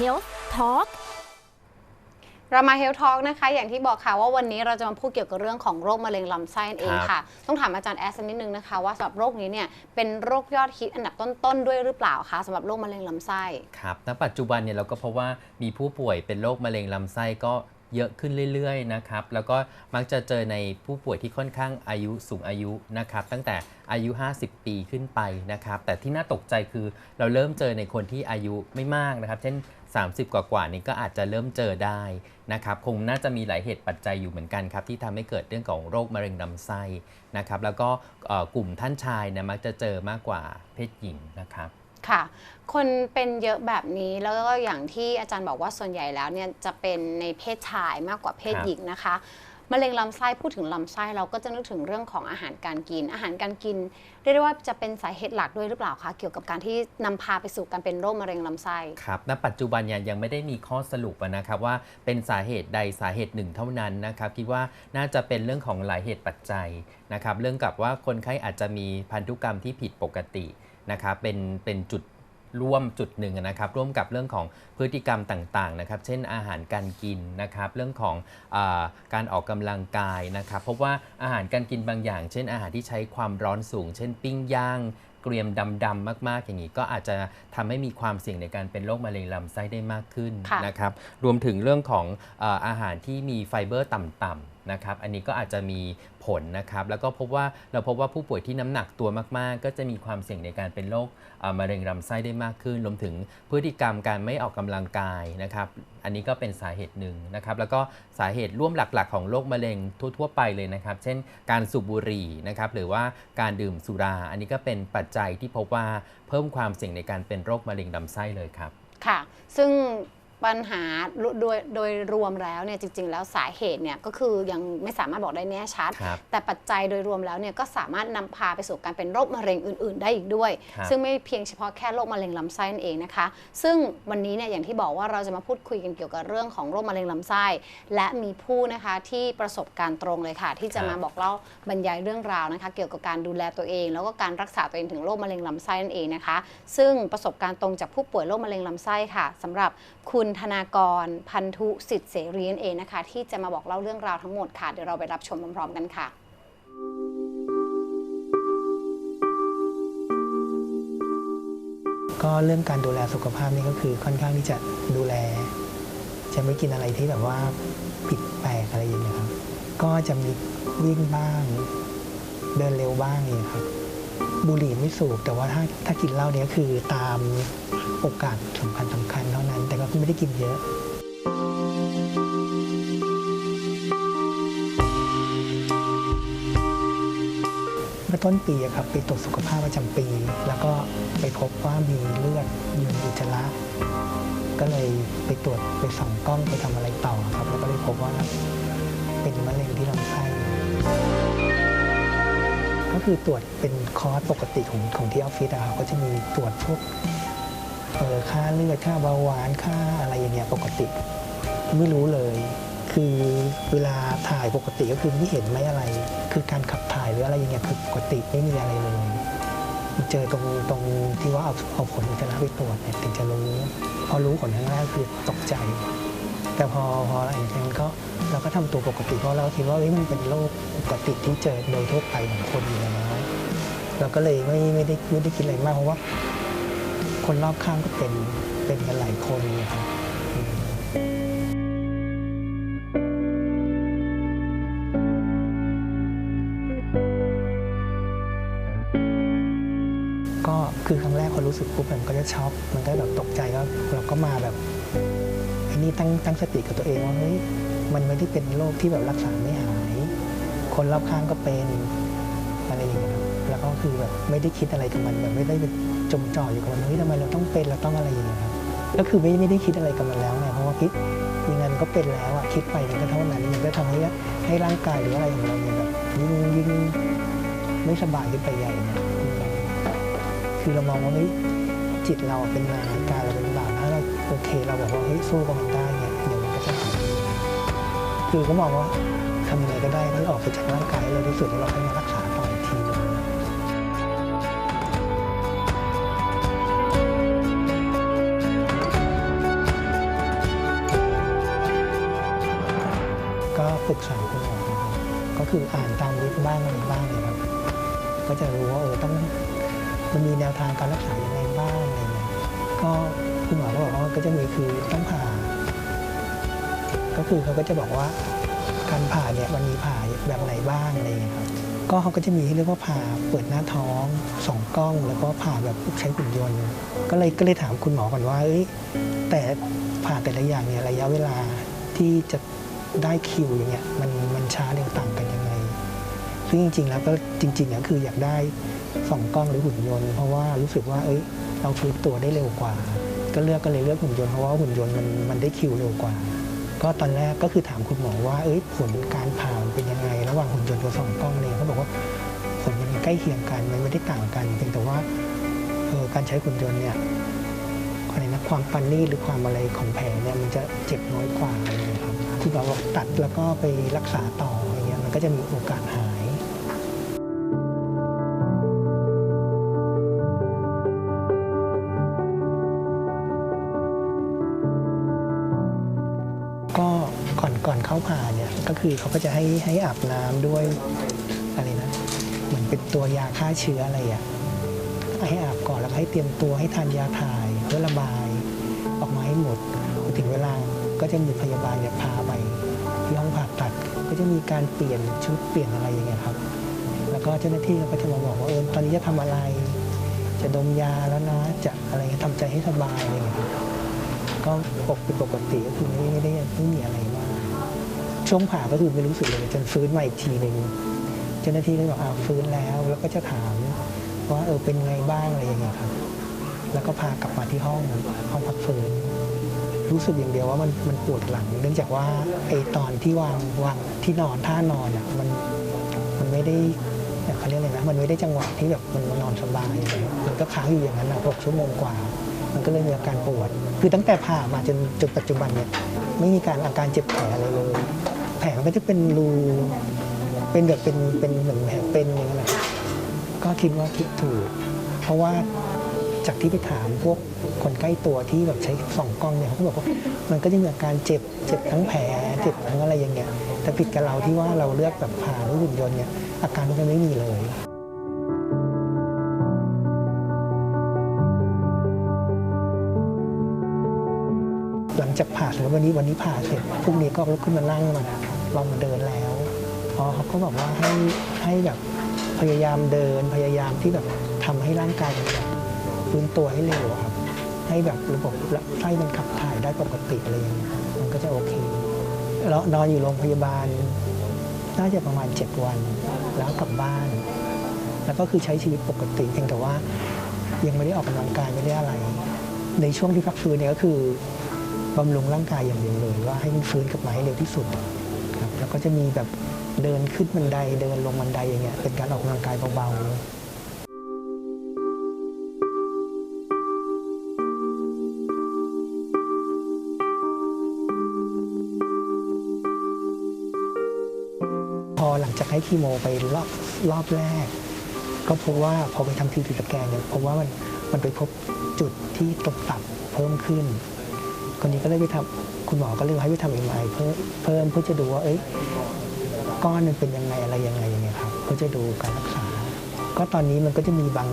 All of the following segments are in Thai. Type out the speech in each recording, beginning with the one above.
Health Talk เรามาเฮลท a l k นะคะ อย่างที่บอกค่ะว่าวันนี้เราจะมาพูดเกี่ยวกับเรื่องของโรคมะเร็งลำไส้นั่นเองค่ะ ต้องถามอาจารย์แอสสักนิดนึงนะคะ ว่าสำหรับโรคนี้เนี่ยเป็นโรคยอดฮิตอันดับต้นๆด้วยหรือเปล่าคะสำหรับโรคมะเร็งลำไส้ครับณปัจจุบันเนี่ยเราก็พบว่ามีผู้ป่วยเป็นโรคมะเร็งลำไส้ก็เยอะขึ้นเรื่อยๆนะครับ แล้วก็มักจะเจอในผู้ป่วยที่ค่อนข้างอายุสูงอายุนะครับ ตั้งแต่อายุ 50 ปีขึ้นไปนะครับ แต่ที่น่าตกใจคือเราเริ่มเจอในคนที่อายุไม่มากนะครับ เช่น 30 กว่ากว่าๆนี้ก็อาจจะเริ่มเจอได้นะครับ คงน่าจะมีหลายเหตุปัจจัยอยู่เหมือนกันครับ ที่ทำให้เกิดเรื่องของโรคมะเร็งลำไส้นะครับ แล้วก็เอ่อกลุ่มท่านชายเนี่ยมักจะเจอมากกว่าเพศหญิงนะครับค่ะคนเป็นเยอะแบบนี้แล้วก็อย่างที่อาจารย์บอกว่าส่วนใหญ่แล้วเนี่ยจะเป็นในเพศชายมากกว่าเพศครับหญิงนะคะ มะเร็งลำไส้พูดถึงลำไส้เราก็จะนึกถึงเรื่องของอาหารการกิน อาหารการกินเรียกได้ว่าจะเป็นสาเหตุหลักด้วยหรือเปล่าคะเกี่ยวกับการที่นำพาไปสู่การเป็นโรคมะเร็งลำไส้ครับณปัจจุบันเนี่ยยังไม่ได้มีข้อสรุปนะครับว่าเป็นสาเหตุใดสาเหตุหนึ่งเท่านั้นนะครับคิดว่าน่าจะเป็นเรื่องของหลายเหตุปัจจัยนะครับเรื่องกับว่าคนไข้อาจจะมีพันธุกรรมที่ผิดปกตินะครับเป็นเป็นจุด ร่วมจุดหนึ่งนะครับร่วมกับเรื่องของพฤติกรรมต่างๆนะครับเช่นอาหารการกินนะครับเรื่องของอการออกกำลังกายนะครับพบว่าอาหารการกินบางอย่าง เช่น อาหารที่ใช้ความร้อนสูง เช่น ปิ้งย่างเกรียมดำๆมาก ๆ อย่างนี้ก็อาจจะทำให้มีความเสี่ยงในการเป็นโรคมะเร็งลำไส้ได้มากขึ้นะนะครับรวมถึงเรื่องของอาหารที่มีไฟเบอร์ต่ำๆนะครับ อันนี้ก็อาจจะมีผลนะครับ แล้วก็พบว่าเราพบว่าผู้ป่วยที่น้ำหนักตัวมากๆ ก็จะมีความเสี่ยงในการเป็นโรคมะเร็งลำไส้ได้มากขึ้น รวมถึงพฤติกรรมการไม่ออกกำลังกายนะครับ อันนี้ก็เป็นสาเหตุหนึ่งนะครับ แล้วก็สาเหตุร่วมหลักๆ ของโรคมะเร็งทั่วๆไปเลยนะครับ เช่น การสูบบุหรี่นะครับ หรือว่าการดื่มสุรา อันนี้ก็เป็นปัจจัยที่พบว่าเพิ่มความเสี่ยงในการเป็นโรคมะเร็งลำไส้เลยครับ ค่ะ ซึ่ง ปัญหาโดยโดยรวมแล้วเนี่ยจริง ๆ แล้วสาเหตุเนี่ยก็คือยังไม่สามารถบอกได้แน่ชัดครับแต่ปัจจัยโดยรวมแล้วเนี่ยก็สามารถนำพาไปสู่การเป็นโรคมะเร็งอื่น ๆ ได้อีกด้วยครับซึ่งไม่เพียงเฉพาะแค่โรคมะเร็งลำไส้นั่นเองนะคะ ซึ่งวันนี้เนี่ยอย่างที่บอกว่าเราจะมาพูดคุยกันเกี่ยวกับเรื่องของโรคมะเร็งลำไส้ และมีผู้นะคะที่ประสบการณ์ตรงเลยค่ะ ที่จะมาบอกเล่าบรรยายเรื่องราวนะคะ เกี่ยวกับการดูแลตัวเอง แล้วก็การรักษาตัวเองถึงโรคมะเร็งลำไส้นั่นเองนะคะ ซึ่งประสบการณ์ตรงจากผู้ป่วยโรคมะเร็งลำไส้ค่ะสำหรับคุณธนากรพันธุสิทธิ์เสรีนเองนะคะ ที่จะมาบอกเล่าเรื่องราวทั้งหมดค่ะ เดี๋ยวเราไปรับชมพร้อมๆกันค่ะก็เรื่องการดูแลสุขภาพนี่ก็คือค่อนข้างที่จะดูแล จะไม่กินอะไรที่แบบว่าผิดแปลกอะไรอย่างเงี้ยครับ ก็จะมีวิ่งบ้าง เดินเร็วบ้างอย่างเงี้ยครับ บุหรี่ไม่สูบแต่ว่าถ้าถ้ากินเหล้าเนี่ยคือตามโอกาสสำคัญสำคัญ ที่ไม่ได้กินเยอะเมื่อต้นปีอะครับไปตรวจสุขภาพประจำปี แล้วก็ไปพบว่ามีเลือดอยู่ในอุจจาระก็เลยไปตรวจไปส่องกล้องไปทำอะไรต่อครับ แล้วก็เลยพบว่าเป็นมะเร็งที่ลำไส้ก็คือตรวจเป็นคอร์สปกติของของที่ออฟฟิศอะครับก็จะมีตรวจพวก ออค่าเลือดค่าเบาหวานค่าอะไรอย่างเงี้ยปกติ ไม่รู้เลย คือเวลาถ่ายปกติก็คือไม่เห็นไม่อะไร คือการขับถ่ายหรืออะไรอย่างเงี้ยคือปกติไม่มีอะไรเลยเจอตรงตรงที่ว่าเอาเอาผลอุจจาระไปตรวจเนี่ยถึงจะรู้พอรู้ผลครั้งแรกคือตกใจ แต่พอพอหลังจากนั้นก็เราก็ทำตัวปกติเพราะเราคิดว่าเอ้ยมันเป็นโรคปกติที่เจอโดยทั่วไปของคนอยู่แล้วเราก็เลยไม่ไม่ได้ไม่ได้คิดอะไรมากเพราะว่า คนรอบข้างก็เป็นเป็นกันหลายคนนะครับก็คือครั้งแรกพอรู้สึกปุ๊บมันก็จะช็อกมันก็แบบตกใจก็เราก็มาแบบไอ้นี่ตั้งตั้งสติกับตัวเองว่าเฮ้ยมันไม่ได้เป็นโรคที่แบบรักษาไม่หาย คนรอบข้างก็เป็นอะไรอย่างเงี้ยแล้วก็คือแบบไม่ได้คิดอะไรกับมันแบบไม่ได้ จมจ่ออยู่กับมันเฮ้ยทำไมเราต้องเป็นเราต้องอะไรอย่างเงี้ยครับก็คือไม่ไม่ได้คิดอะไรกับมันแล้วไงเพราะว่าคิดยังไงมันก็เป็นแล้วอะคิดไปมันก็เท่านั้นมันก็ทำให้ให้ร่างกายหรืออะไรของเราเนี่ยแบบยิ่งยิ่งไม่สบายขึ้นไปใหญ่เนะอืมคือเรามองว่าเฮ้ยจิตเราเป็นนายกายเราเป็นบ่าวถ้าเราโอเคเราแบบว่าเฮ้ยสู้กับมันได้เนี่ยเดี๋ยวมันก็จะหายคือก็มองว่าทำยังไงก็ได้ให้ออกไปจากร่างกายเราที่สุดแล้วเราค่อยมารักษา ปรึกษาคุณหมอครับก็คืออ่านตามว็บบ้างอะไรบ้างเลยครับก็จะรู้ว่าเออต้องมันมีแนวทางการรักษาอยังไงบ้างอะไรเงี้ยก็คุณหมอก็บอกว่าก็จะมีคือต้องผ่า ก็คือเขาก็จะบอกว่าการผ่าเนี่ยมันมีผ่าแบบไหนบ้างอะไรเงี้ยครับก็เขาก็จะมีให้เรียกว่าผ่าเปิดหน้าท้องสองกล้อง แล้วก็ผ่าแบบใช้หุ่นยนต์ ก็เลยก็เลยถามคุณหมอก่อนว่าเอ้ยแต่ผ่าแต่ละอย่างเนี่ยระยะเวลาที่จะ ได้คิวอย่างเงี้ยมันมันช้าเร็วต่างกันยังไง ซึ่งจริง ๆ แล้วก็จริงๆก็คืออยากได้สองกล้องหรือหุ่นยนต์ เพราะว่ารู้สึกว่าเอ้ยเราฟื้นตัวได้เร็วกว่า ก็เลือกก็เลยเลือกหุ่นยนต์เพราะว่าหุ่นยนต์มันมันได้คิวเร็วกว่า ก็ตอนแรกก็คือถามคุณหมอว่าเอ้ยผลการผ่าเป็นยังไง ระหว่างหุ่นยนต์กับสองกล้องเนี่ยเขาบอกว่าผลมันใกล้เคียงกันมันไม่ได้ต่างกันเพียงแต่ว่าเออการใช้หุ่นยนต์เนี่ยอะไรนะความปันนี่หรือความอะไรของแผลเนี่ยมันจะเจ็บน้อยกว่าอะไร อย่างเรับคุณหมอบอกตัดแล้วก็ไปรักษาต่ออย่างเงี้ยมันก็จะมีโอกาสหายก็ก่อนก่อนเข้าผ่าเนี่ยก็คือเขาก็จะให้ให้อาบน้ำด้วยอะไรนะเหมือนเป็นตัวยาฆ่าเชื้ออะไรอะ่ะให้อาบก่อนแล้วให้เตรียมตัวให้ทานยาถ่ายเพื่อระบาย ออกมาให้หมดถึงเวลา ก็จะมีพยาบาลเนี่ยพาไปที่ห้องผ่าตัด ก็จะมีการเปลี่ยนชุดเปลี่ยนอะไรอย่างเงี้ยครับ แล้วก็เจ้าหน้าที่ก็จะมาบอกว่าเออตอนนี้จะทำอะไร จะดมยาแล้วนะจะอะไรเงี้ยทำใจให้สบายอะไรอย่างเงี้ยก็ปกเป็นปกติก็คือไม่ได้ไม่มีอะไรมากช่วงผ่าก็คือไม่รู้สึกเลยจนฟื้นมาอีกทีหนึ่งเจ้าหน้าที่ก็บอกอ้าวฟื้นแล้ว แล้วก็จะถามว่าเออเป็นไงบ้างอะไรอย่างเงี้ยครับ แล้วก็พากลับมาที่ห้องห้องพักฟื้น รู้สึกอย่างเดียวว่ามันมันปวดหลัง เนื่องจากว่าไอตอนที่วางวางที่นอนท่านอนอะมันมันไม่ได้เขาเรียกอะไรนะมันไม่ได้จังหวะที่แบบมันนอนสบายมันก็ค้างอยู่อย่างนั้นหกชั่วโมงกว่า มันก็เลยมีอาการปวด คือตั้งแต่ผ่ามาจนจนปัจจุบันเนี่ยไม่มีการอาการเจ็บแผลอะไรเลยแผลมันก็จะเป็นรูเป็นแบบเป็นเป็นเหมือนแผลเป็นอย่างนั้นแหละก็คิดว่าคิดถูก เพราะว่า จากที่ไปถามพวกคนใกล้ตัวที่แบบใช้ส่องกล้องเนี่ยเขาก็บอกว่ามันก็จะมีอาการเจ็บเจ็บทั้งแผลเจ็บทั้งอะไรอย่างเงี้ยแต่ผิดกับเราที่ว่าเราเลือกแบบผ่าหรือหุ่นยนต์เนี่ยอาการมันจะไม่มีเลยหลังจากผ่าเสร็จวันนี้วันนี้ผ่าเสร็จพรุ่งนี้ก็ลุกขึ้นมานั่งมาลองมาเดินแล้วพอเขาก็บอกว่าให้ให้แบบพยายามเดินพยายามที่แบบทำให้ร่างกายแบบ ฟื้นตัวให้เร็วครับ ให้แบบระบบไส้มันขับถ่ายได้ปกติอะไรอย่างเงี้ยมันก็จะโอเคแล้วนอนอยู่โรงพยาบาล น่าจะประมาณ 7 วัน แล้วกลับบ้าน แล้วก็คือใช้ชีวิตปกติเพียงแต่ว่ายังไม่ได้ออกกำลังกายไม่ได้อะไร ในช่วงที่พักฟื้นเนี่ยก็คือบำรุงร่างกายอย่างเดียวเลยว่าให้มันฟื้นกลับมาให้เร็วที่สุดครับแล้วก็จะมีแบบเดินขึ้นบันไดเดินลงบันไดอย่างเงี้ยเป็นการออกกำลังกายเบาๆ จากให้คีโมไปรอบรอบแรก ก็พบว่าพอไปทำทีทีสแกนเนี่ยพบว่ามันมันไปพบจุดที่ตกตับเพิ่มขึ้น คนนี้ก็เลยไปทำคุณหมอก็เลยให้ไปทำเอ็มไอเพิ่มเพิ่มเพื่อจะดูว่าเอ้ยก้อนมันเป็นยังไงอะไรยังไงอย่างเงี้ยครับเพื่อจะดูการรักษา ก็ตอนนี้มันก็จะมีบาง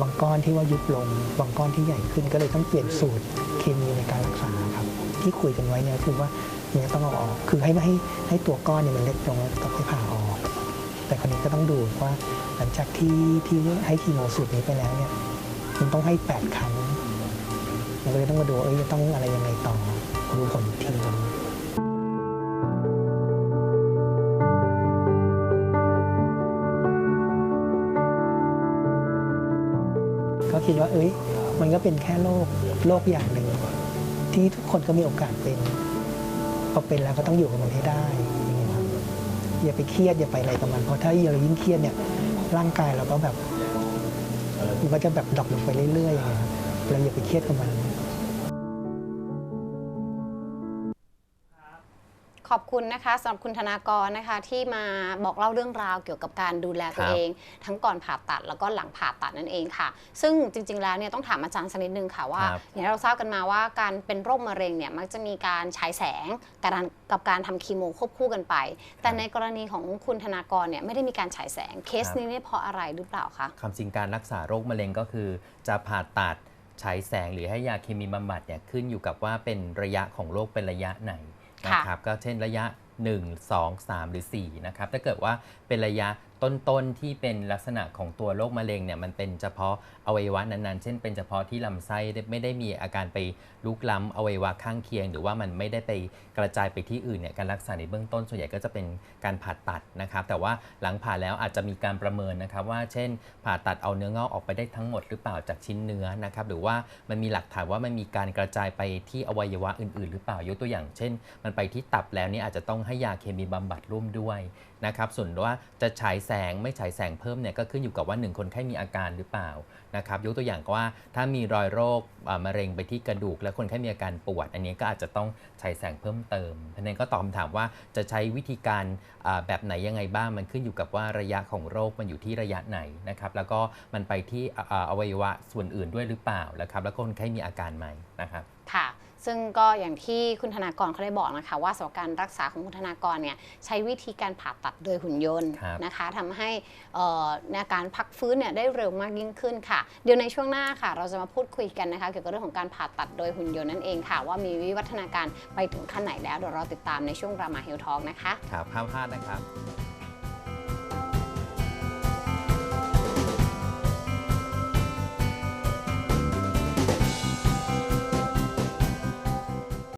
บางก้อนที่ว่ายุบลง บางก้อนที่ใหญ่ขึ้น ก็เลยต้องเปลี่ยนสูตรเคมีในการรักษาครับ ที่คุยกันไว้เนี่ยคือว่าเนี่ยต้องเอาออก คือให้ไม่ให้ให้ตัวก้อนเนี่ยมันเล็กลงแล้วต้องให้ผ่าออก แต่คนนี้ก็ต้องดูว่าหลังจากที่ที่ให้คีโมสูตรนี้ไปแล้วเนี่ยมันต้องให้ 8 ครั้งมันก็เลยต้องมาดูเอ้ยจะต้องอะไรยังไงต่อดูผลอีกทีนึงก็คิดว่า เอ้ย มันก็เป็นแค่โรคโรคอย่างหนึ่งที่ทุกคนก็มีโอกาสเป็นพอเป็นแล้วก็ต้องอยู่กับมันให้ได้ อย่าไปเครียดอย่าไปอะไรกับมันเพราะถ้าเรายิ่งเครียดเนี่ยร่างกายเราก็แบบมันก็จะแบบดรอปลงไปเรื่อยๆอย่างเงี้ยครับเราอย่าไปเครียดกับมัน ขอบคุณนะคะสำหรับคุณธนากรนะคะที่มาบอกเล่าเรื่องราวเกี่ยวกับการดูแลตัวครับเอง ทั้งก่อนผ่าตัดแล้วก็หลังผ่าตัดนั่นเองค่ะ ซึ่งจริง ๆ แล้วเนี่ยต้องถามอาจารย์สักนิดนึงค่ะว่าครับ อย่างที่เราทราบกันมาว่าการเป็นโรคมะเร็งเนี่ยมักจะมีการฉายแสงการกับการทำคีโมควบคู่กันไป แต่ในกรณีของคุณธนากรเนี่ยไม่ได้มีการฉายแสงเคสนี้เนี่ยเพราะอะไรหรือเปล่าคะความจริงการรักษาโรคมะเร็งก็คือ จะผ่าตัดฉายแสงหรือให้ยาเคมีบำบัดเนี่ยขึ้นอยู่กับว่าเป็นระยะของโรคเป็นระยะไหน นะครับก็เช่นระยะ 1 2 3 หรือ 4 นะครับ ถ้าเกิดว่าเป็นระยะ ต้นๆที่เป็นลักษณะของตัวโรคมะเร็งเนี่ยมันเป็นเฉพาะอวัยวะนั้นๆ เช่น เป็นเฉพาะที่ลำไส้ไม่ได้มีอาการไปลุกล้ำอวัยวะข้างเคียง หรือว่ามันไม่ได้ไปกระจายไปที่อื่นเนี่ยการรักษาในเบื้องต้นส่วนใหญ่ก็จะเป็นการผ่าตัดนะครับแต่ว่าหลังผ่าแล้วอาจจะมีการประเมินนะครับว่าเช่น ผ่าตัดเอาเนื้องอกออกไปได้ทั้งหมดหรือเปล่าจากชิ้นเนื้อนะครับหรือว่ามันมีหลักฐานว่ามันมีการกระจายไปที่อวัยวะอื่น ๆ หรือเปล่ายกตัวอย่าง เช่น มันไปที่ตับแล้วนี่อาจจะต้องให้ยาเคมีบำบัดร่วมด้วย นะครับส่วนว่าจะฉายแสงไม่ฉายแสงเพิ่มเนี่ยก็ขึ้นอยู่กับว่าหนึ่งคนไข้มีอาการหรือเปล่านะครับยกตัวอย่างก็ว่าถ้ามีรอยโรคมะเร็งไปที่กระดูก และคนไข้มีอาการปวด อันนี้ก็อาจจะต้องฉายแสงเพิ่มเติมเพราะฉะนั้นก็ตอบคำถามว่าจะใช้วิธีการแบบไหนยังไงบ้างมันขึ้นอยู่กับว่าระยะของโรคมันอยู่ที่ระยะไหนนะครับแล้วก็มันไปที่อ่าอวัยวะส่วนอื่นด้วยหรือเปล่านะครับแล้วคนไข้มีอาการไหมนะครับค่ะ ซึ่งก็อย่างที่คุณธนากรเขาได้บอกนะคะว่าสำหรับการรักษาของคุณธนากรเนี่ยใช้วิธีการผ่าตัดโดยหุ่นยนต์ครับนะคะทำให้เอ่อในการพักฟื้นเนี่ยได้เร็วมากยิ่งขึ้นค่ะ เดี๋ยวในช่วงหน้าค่ะ เราจะมาพูดคุยกันนะคะ เกี่ยวกับเรื่องของการผ่าตัดโดยหุ่นยนต์นั่นเองค่ะ ว่ามีวิวัฒนาการไปถึงขั้นไหนแล้วเดี๋ยวเราติดตามในช่วงรามาเฮลทองนะคะครับห้ามพลาดนะครับ